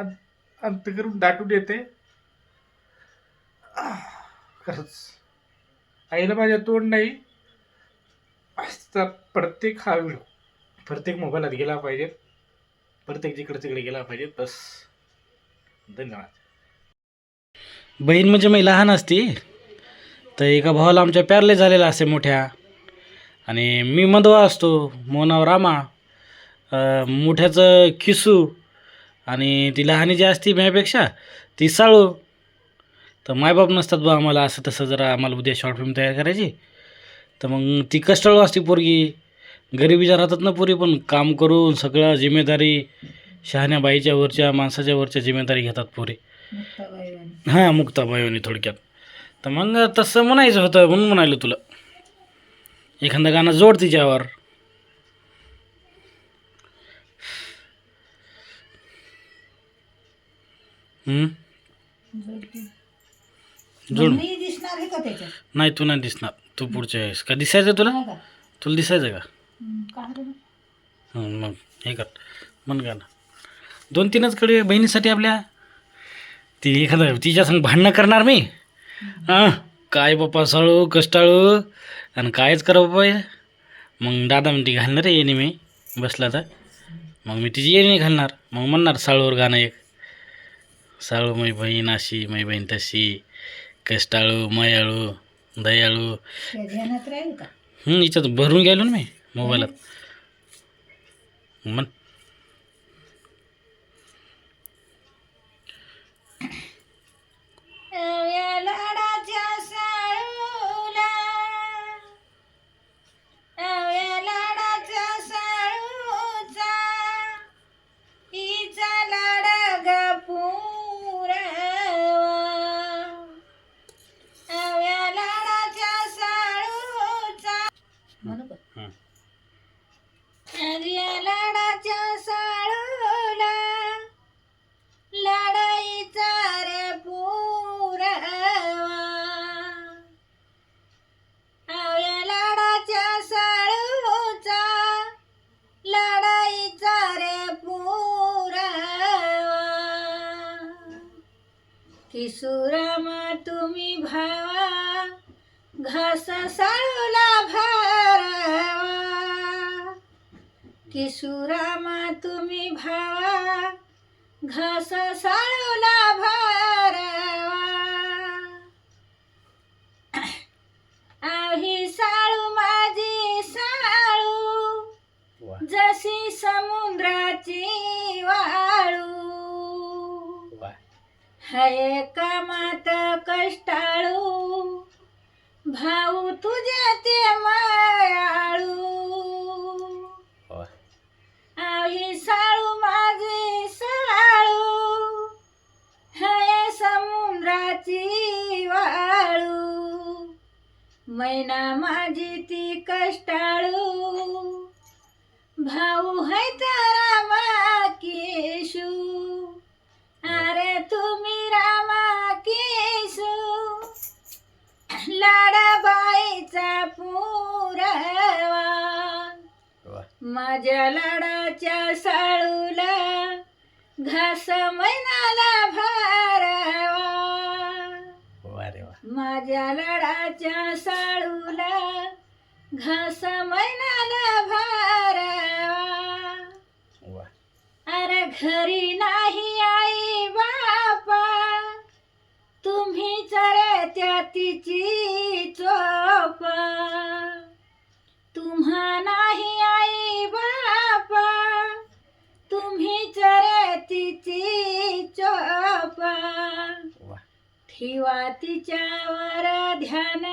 अं- अंत करून दाटून येते. खरंच. आईला माझ्या तोंड नाही. प्रत्येक हा व्हिडिओ प्रत्येक मोबाईलात गेला पाहिजे. प्रत्येक जिकडे तिकडे गेला पाहिजे. बस. धन्यवाद. बहीण म्हणजे मी लहान असती तर एका भावाला आमच्या प्यारले झालेला असे मोठ्या. आणि मी मधवा असतो मोनाव रामा. मोठ्याचं खिसू. आणि ती लहानी जी असती माझ्यापेक्षा ती साळू. तर मायबाप नसतात बा आम्हाला असं तसं जरा आम्हाला उद्या शॉर्ट फिल्म तयार करायची. तर मग ती कष्टाळू असते पोरगी. गरिबीच्या राहतात ना पोरी पण काम करून सगळं जिम्मेदारी शहाण्या बाईच्या वरच्या माणसाच्या वरच्या जिम्मेदारी घेतात पोरी. हां मुक्ताबाईनी थोडक्यात. तर मग तसं म्हणायचं होतं म्हणून म्हणायलो तुला. एखादं गाणं जोड तिच्यावर. जोड. मी दिसणार आहे का त्याच्यात? नाही तू नाही दिसणार. तू पुढच्या वेळेस. का दिसायचं तुला? नाही का? तुला दिसायचं का? हं, काय रे? हं, मग हे कर. म्हण गाणं दोन तीनच कडे बहिणीसाठी आपल्या ती एखादं तिच्या संग भांडणं करणार मी. हां काय बाप्पा साळू कष्टाळू? आणि कायच करा बाप्पा हे? मग दादा म्हणते घालणार आहे येणे मी बसला तर. मग मी तिची येणे घालणार. मग म्हणणार साळूवर गाणं एक. साळू मै बहीण अशी मै बहीण तशी कष्टाळू मयाळू दयाळू. ध्यानात राहील का? हं, याच्यात भरून गेलो ना मी मोबाईलात. म्हण घास साळूला भरवा. किशोरामा तुम्ही भावा घास साळूला भरवा. आही साळू माझी साळू जशी समुद्राची वाळू. हाय कामात कष्टाळू? भाऊ तुझ्या ते मायाळू. वा आई साळू माझे साळू. हाय समुद्राची वाळू. मैना माझी ती कष्टाळू. भाऊ है तारा माझ्या लाडाच्या साळूला घास मैनाला भरावा माझ्या लाडाच्या साळूला घास मैनाला भरावा अरे घरी नाही आई बापा तुम्ही चरे त्या तिची चोप. तुम्हा नाही ठेवा तिच्यावर ध्यान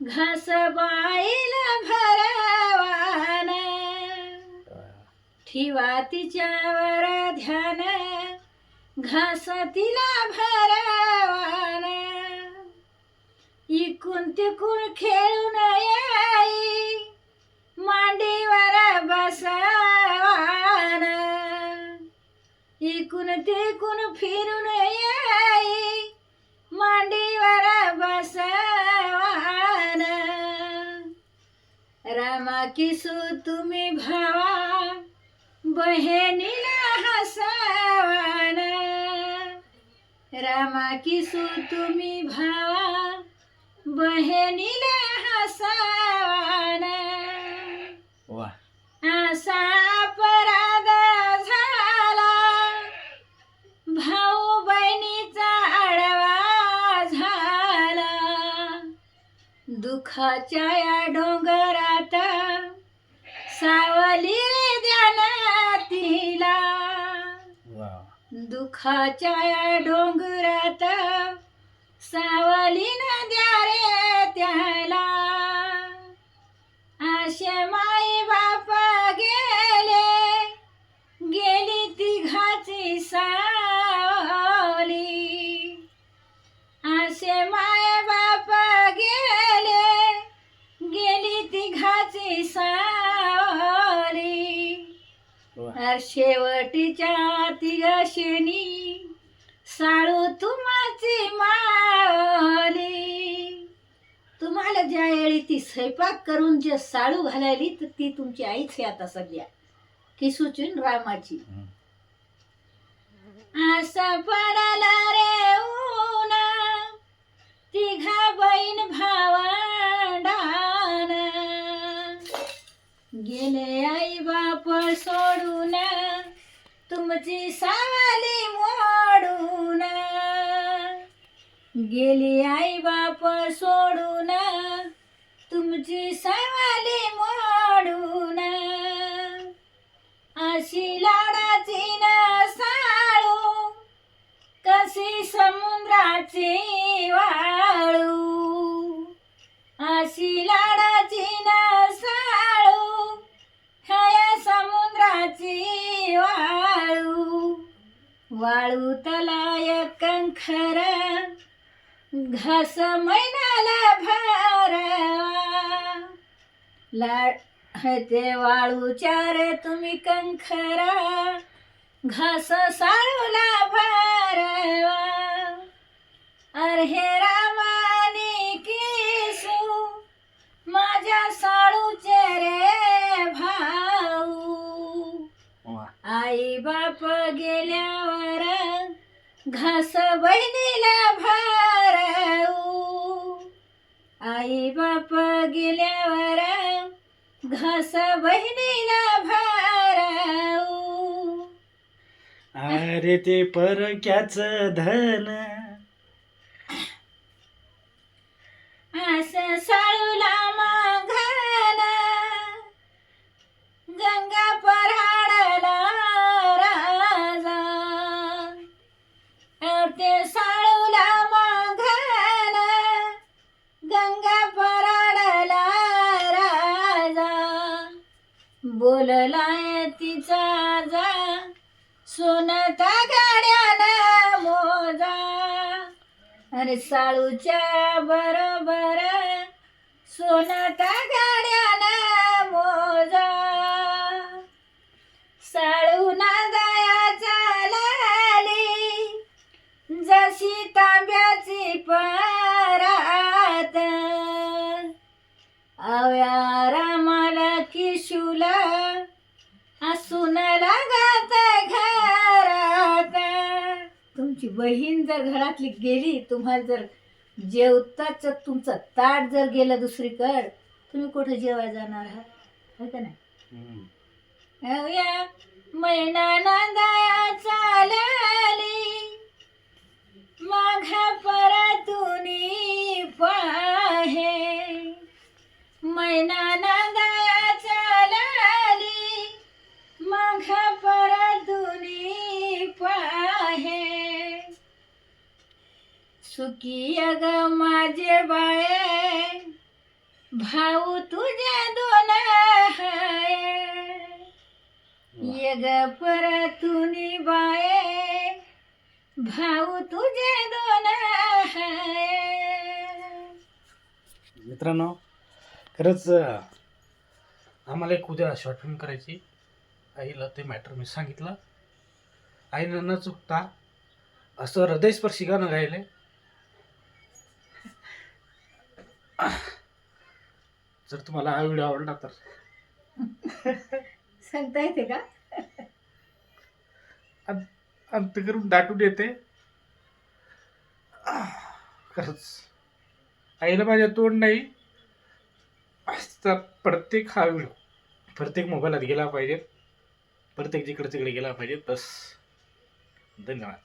घास बाईला भरावान ठेवा तिच्यावर ध्यान घास तिला भरावान इकून तिकून खेळून याई मांडीवर बसवान इकून तिकून फिरून याई मांडीवर बसवान रामा किसू तुम्ही भावा बहिणीला हसावा रामा किसू तुम्ही भावा बहिणीला हसावाना असा दुखाच्या या डोंगरात सावली रे द्याना तिला वा दुखाच्या या डोंगरात सावली न द्या रे त्याला. असे माई बाप गेले गेली तिघाची सावली. असे माय अर शेवटीच्या तिघशेनी साळू तुमाची मावली. तुम्हाला ज्या वेळी ती स्वयंपाक करून जे साळू घालायली तर ती तुमची आईच आहे आता सध्या किसूचून रामाची. असं पडाला रे ऊन तिघा बहीण भावंडान. गेले आई बाप सोडून तुमची सावली मोडून. गेली आई बाप सोडून. तुमची सावली मोडून. अशी लाडाची न साळू कशी समुद्राची वाळू. अशी लाडा वाळू तलाय कंखर घास मैनाला भरवा लाड ते वाळू चार तुम्ही कंखरा घास साळूला भरवा अरे रामानी किसू माझ्या साळूचे रे भाऊ. आई बाप गेल्यावर घास बहिणीला भरवू. आई बाप गेल्यावर घास बहिणीला भरवू. अरे ते परक्याच धन. सुनता गाड्यानं मोजा? अरे साळूच्या बरोबर सुनता गाड्या तुमची बहीण जर घरातली गेली तुम्हाला जर जेवताच तुमचं ताट जर गेलं दुसरीकडं तुम्ही कुठे जेवायला जाणार आहात? है का नाही? मैना दया चालली. सुखी अग माझे बाळे? भाऊ तुझ्या दोन हाय. ये ग परतुनी बाये भाऊ तुझे दोन मित्रांनो खरंच आम्हाला एक उद्या शॉर्ट फिल्म करायची. आईला ते मॅटर मी सांगितलं. आईनं न चुकता असं हृदयस्पर्शी गाणं गायले जर तुम्हाला हा व्हिडिओ आवडला तर. सांगता येते का? अंत करून दाटून येते. खरंच. आईला माझ्या तोंड नाही. प्रत्येक हा व्हिडिओ. प्रत्येक मोबाईलात गेला पाहिजे. प्रत्येक जिकडे तिकडे गेला पाहिजे. बस. धन्यवाद.